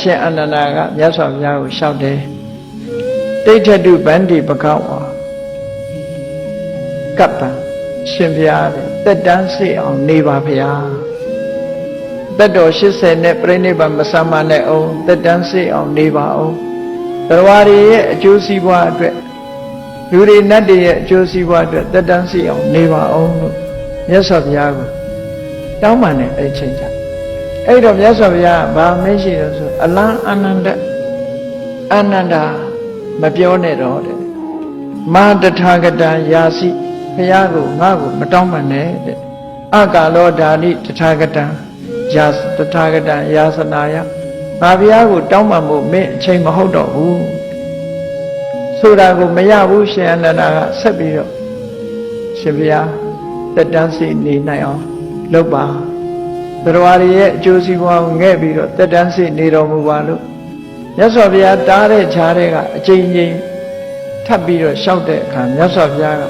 ရှင်အနန္ဒာကမြတ်စွာဘုရားကိုလျှောက်တယ်တိဋ္ဌတုဗန္တိပကဝါကပ္ပံရှင်ဘုရားတဲ့တက်တန်းစေအောင်နေပါဘုရားတက်တော်80နဲ့ပြိဋိဘံမဆမနဲ့အောင်တက်တန်းစေအောင်နေပါအောင်ဘဝရည်ရဲ့အကျိုးစီးပွားအတွက်လူတွေနတ်တွေရဲ့အကျိုးစီးပွားအတွက်တက်တန်းစေအောင်နေပါအောင်လို့မြတ်စွာဘုရားကိုတောင်းပန်တဲ့အဲ့ဒီချိန်ကျ အဲ့တော့မြတ်စွာဘုရားကဘာမင်းရှိလို့ဆိုအလံအာနန္ဒအာနန္ဒာမပြောနဲ့တော့တဲ့မာတထာဂတံယာစီဘုရားကိုငါ့ကိုမတောင်းပန်နဲ့တဲ့အကာလောဓာနိတထာဂတံယာတထာဂတံယာစနာယငါဘုရားကိုတောင်းပန်ဖို့မင်းအချိန်မဟုတ်တော့ဘူးဆိုတာကိုမရဘူးရှင်အနန္ဒာကဆက်ပြီးတော့ရှင်ဘုရားတက်တန်းစီနေနိုင်အောင်လုပ်ပါ ဘရဝရရဲ့အကျိုးစီးပွားကိုငဲ့ပြီးတော့တက်တန်းစီနေတော်မူပါလို့မြတ်စွာဘုရားတားတဲ့ခြားတဲ့ကအချိန်ချင်းထပ်ပြီးတော့လျှောက်တဲ့အခါမြတ်စွာဘုရားက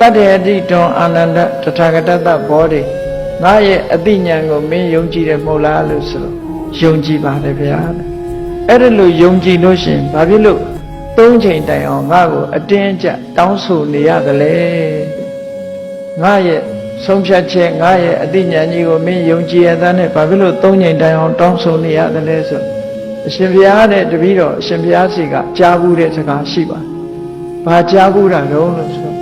တတ္တယတိတွန်အာနန္ဒတထာဂတတဘောဓိငါရဲ့အသိဉာဏ်ကိုမင်းယုံကြည်တယ်မဟုတ်လားလို့ဆိုတော့ယုံကြည်ပါတယ်ဗျာအဲ့ဒါလို့ယုံကြည်လို့ရှရင်ဘာဖြစ်လို့သုံးချိန်တိုင်အောင်ငါ့ကိုအတင်းအကျပ်တောင်းဆိုနေရတယ်လေငါရဲ့ ဆုံးဖြတ်ချက်ငါရဲ့အသိဉာဏ်ကြီးကိုမင်းယုံကြည်ရတဲ့နဲ့ဘာဖြစ်လို့သုံးချိန်တိုင်အောင်တောင်းဆိုနေရတယ်လဲဆိုအရှင်ဘုရားတဲ့တပည့်တော်အရှင်ဘုရားစီကကြားဘူးတဲ့စကားရှိပါဘာကြားဘူးတာတော့လို့ဆို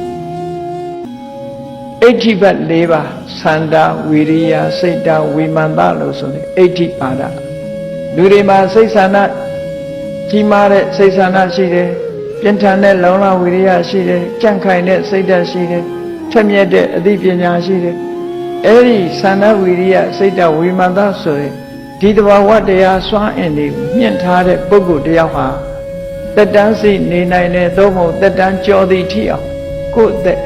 အဋ္ဌိဘတ်၄ပါးသန္တာဝီရိယစိတ်တဝိမာန်တလို့ဆိုတယ်အဋ္ဌိပါဒလူတွေမှာစိတ်ဆန္ဒကြီးမားတဲ့စိတ်ဆန္ဒရှိတယ်ပြင်းထန်တဲ့လုံလဝီရိယရှိတယ်ကြန့်ခိုင်တဲ့စိတ်ဓာတ်ရှိတယ် ထက်မြက်တဲ့အသိပညာရှိတယ်အဲ့ဒီသန္တာဝီရိယစိတ်တဝိမာန်တဆိုရင်ဒီတဘာဝတရားစွမ်းအင်တွေမြင့်ထားတဲ့ပုဂ္ဂိုလ်တယောက်ဟာတက်တန်းစိတ်နေနိုင်တဲ့သို့မဟုတ်တက်တန်းကြော်သည်ထိအောင်ကိုယ့်အသက်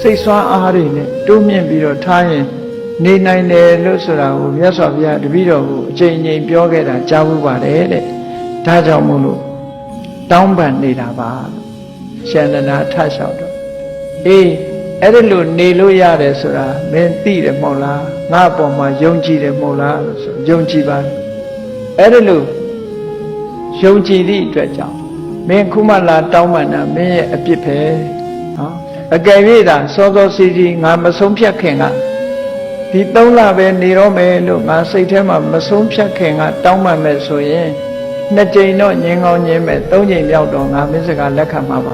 စိတ်ဆွမ်းအားတွေနဲ့တိုးမြင့်ပြီးတော့ထားရင်နေနိုင်တယ်လို့ဆိုတာကိုမြတ်စွာဘုရားတပည့်တော်ကိုအချိန်ချင်းပြောခဲ့တာကြားဘူးပါတယ်တဲ့ဒါကြောင့်မို့လို့တောင်းပန်နေတာပါလို့ရှင်နနာထလျှောက်တော့အေး အဲ့ဒါလို့နေလို့ရတယ်ဆိုတာမင်းသိတယ်မဟုတ်လားငါ့အပေါ်မှာယုံကြည်တယ်မဟုတ်လားလို့ဆိုယုံကြည်ပါတယ်အဲ့ဒါလို့ယုံကြည်သည့်အတွက်ကြောင့်မင်းခုမှလာတောင်းပန်တာမင်းရဲ့အပြစ်ပဲနော်အကယ်၍သာစောစောစီစီငါမဆုံးဖြတ်ခင်ကဒီ၃လပဲနေတော့မယ်လို့ငါစိတ်ထဲမှာမဆုံးဖြတ်ခင်ကတောင်းပန်မယ်ဆိုရင်နှစ်ကြိမ်တော့ညင်ကောင်းညင်မယ်၃ကြိမ်မြောက်တော့ငါမင်းစကားလက်ခံမှာပါ